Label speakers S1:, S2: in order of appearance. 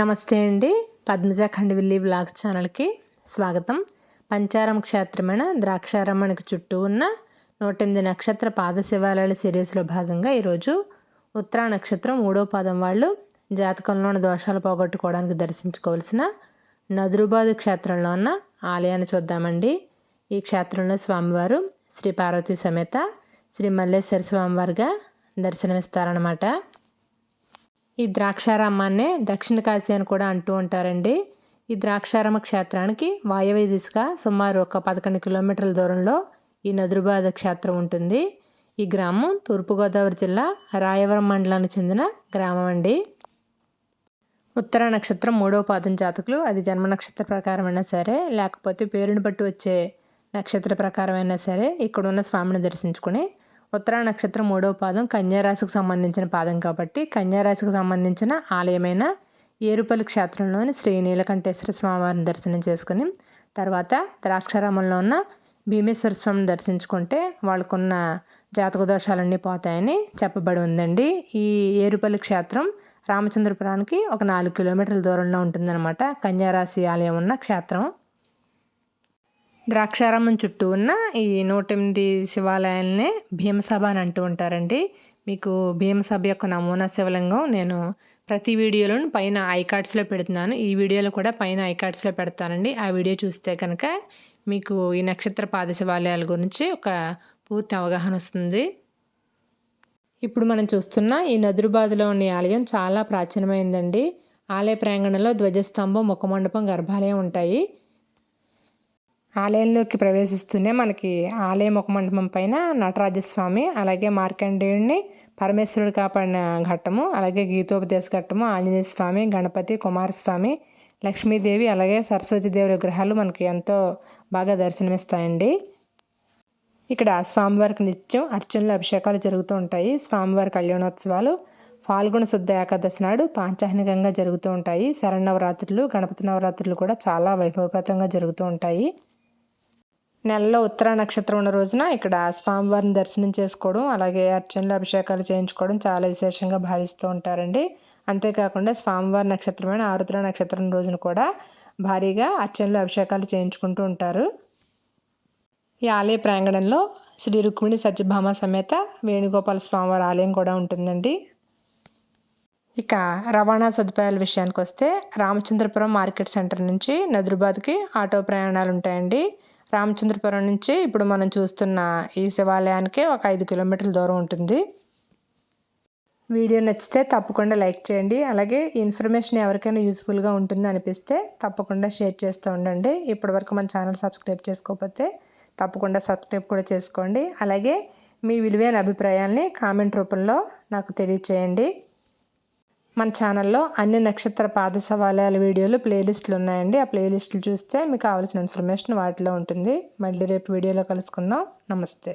S1: నమస్తే అండి. పద్మజ ఖండవిల్లి బ్లాగ్ ఛానల్కి స్వాగతం. పంచారం క్షేత్రమైన ద్రాక్షారమ్మనికి చుట్టూ ఉన్న నూట ఎనిమిది నక్షత్ర పాద శివాలయాల సిరీస్లో భాగంగా ఈరోజు ఉత్తరా నక్షత్రం మూడో పాదం వాళ్ళు జాతకంలోని దోషాలు పోగొట్టుకోవడానికి దర్శించుకోవాల్సిన నదురుబాదు క్షేత్రంలో ఉన్న ఆలయాన్ని చూద్దామండి. ఈ క్షేత్రంలో స్వామివారు శ్రీ పార్వతీ సమేత శ్రీ మల్లేశ్వర స్వామివారిగా దర్శనమిస్తారనమాట ఈ ద్రాక్షారామాన్నే దక్షిణ కాశీ అని కూడా అంటూ ఉంటారండి. ఈ ద్రాక్షారామ క్షేత్రానికి వాయవ్య దిశగా సుమారు ఒక పదకొండు కిలోమీటర్ల దూరంలో ఈ నదురుబాద క్షేత్రం ఉంటుంది. ఈ గ్రామం తూర్పుగోదావరి జిల్లా రాయవరం మండలానికి చెందిన గ్రామం అండి. ఉత్తర నక్షత్రం మూడవ పాదం జాతకులు. అది జన్మ నక్షత్ర ప్రకారం అయినా సరే లేకపోతే పేరుని బట్టి వచ్చే నక్షత్ర ప్రకారం అయినా సరే ఇక్కడ ఉన్న స్వామిని దర్శించుకుని ఉత్తరా నక్షత్రం మూడవ పాదం కన్యారాశికి సంబంధించిన పాదం కాబట్టి కన్యారాశికి సంబంధించిన ఆలయమైన ఏరుపల్లి క్షేత్రంలోని శ్రీ నీలకంఠేశ్వర స్వామివారిని దర్శనం చేసుకుని తర్వాత ద్రాక్షారామంలో ఉన్న భీమేశ్వర స్వామిని దర్శించుకుంటే వాళ్ళకున్న జాతక దోషాలన్నీ పోతాయని చెప్పబడి ఉందండి. ఈ ఏరుపల్లి క్షేత్రం రామచంద్రపురానికి ఒక నాలుగు కిలోమీటర్ల దూరంలో ఉంటుందన్నమాట. కన్యారాశి ఆలయం ఉన్న క్షేత్రం. ద్రాక్షారామం చుట్టూ ఉన్న ఈ నూట ఎనిమిది శివాలయాలనే భీమసభ అని అంటూ ఉంటారండి. మీకు భీమసభ యొక్క నమూనా శివలింగం నేను ప్రతి వీడియోలోను పైన ఐకార్డ్స్లో పెడుతున్నాను. ఈ వీడియోలో కూడా పైన ఐకార్డ్స్లో పెడతానండి. ఆ వీడియో చూస్తే కనుక మీకు ఈ నక్షత్ర పాద శివాలయాల గురించి ఒక పూర్తి అవగాహన వస్తుంది. ఇప్పుడు మనం చూస్తున్న ఈ నదురుబాదులో ఉన్న ఆలయం చాలా ప్రాచీనమైందండి. ఆలయ ప్రాంగణంలో ధ్వజస్తంభం ముఖమండపం గర్భాలయం ఉంటాయి. ఆలయంలోకి ప్రవేశిస్తూనే మనకి ఆలయ ముఖమండపం పైన నటరాజస్వామి అలాగే మార్కండేయుడిని పరమేశ్వరుడు కాపాడిన ఘట్టము అలాగే గీతోపదేశ ఘట్టము ఆంజనేయ స్వామి గణపతి కుమారస్వామి లక్ష్మీదేవి అలాగే సరస్వతీదేవి విగ్రహాలు మనకి ఎంతో బాగా దర్శనమిస్తాయండి. ఇక్కడ స్వామివారికి నిత్యం అర్చనలు అభిషేకాలు జరుగుతూ ఉంటాయి. స్వామివారి కళ్యాణోత్సవాలు ఫాల్గుణ శుద్ధ ఏకాదశి నాడు పాంచాహ్నికంగా జరుగుతూ ఉంటాయి. శరణవరాత్రులు గణపతి నవరాత్రులు కూడా చాలా వైభవపేతంగా జరుగుతూ ఉంటాయి. నెలలో ఉత్తర నక్షత్రం ఉన్న రోజున ఇక్కడ స్వామివారిని దర్శనం చేసుకోవడం అలాగే అర్చనలు అభిషేకాలు చేయించుకోవడం చాలా విశేషంగా భావిస్తూ ఉంటారండి. అంతేకాకుండా స్వామివారి నక్షత్రమైన ఆరుద్ర నక్షత్రం రోజున కూడా భారీగా అర్చనలు అభిషేకాలు చేయించుకుంటూ ఉంటారు. ఈ ఆలయ ప్రాంగణంలో శ్రీ రుక్మిణి సత్యభామ సమేత వేణుగోపాల స్వామివారి ఆలయం కూడా ఉంటుందండి. ఇక రవాణా సదుపాయాల విషయానికి వస్తే రామచంద్రపురం మార్కెట్ సెంటర్ నుంచి నదురుబాద్కి ఆటో ప్రయాణాలు ఉంటాయండి రామచంద్రపురం నుంచి ఇప్పుడు మనం చూస్తున్న ఈ శివాలయానికి ఒక ఐదు కిలోమీటర్ల దూరం ఉంటుంది. వీడియో నచ్చితే తప్పకుండా లైక్ చేయండి. అలాగే ఇన్ఫర్మేషన్ ఎవరికైనా యూస్ఫుల్గా ఉంటుంది అనిపిస్తే తప్పకుండా షేర్ చేస్తూ ఉండండి. ఇప్పటివరకు మన ఛానల్ సబ్స్క్రైబ్ చేసుకోకపోతే తప్పకుండా సబ్స్క్రైబ్ కూడా చేసుకోండి. అలాగే మీ విలువైన అభిప్రాయాల్ని కామెంట్ రూపంలో నాకు తెలియచేయండి. మన ఛానల్లో అన్ని నక్షత్ర పాద సవాలయాల వీడియోలు ప్లేలిస్టులు ఉన్నాయండి. ఆ ప్లేలిస్టులు చూస్తే మీకు కావాల్సిన ఇన్ఫర్మేషన్ వాటిలో ఉంటుంది. మళ్ళీ రేపు వీడియోలో కలుసుకుందాం. నమస్తే.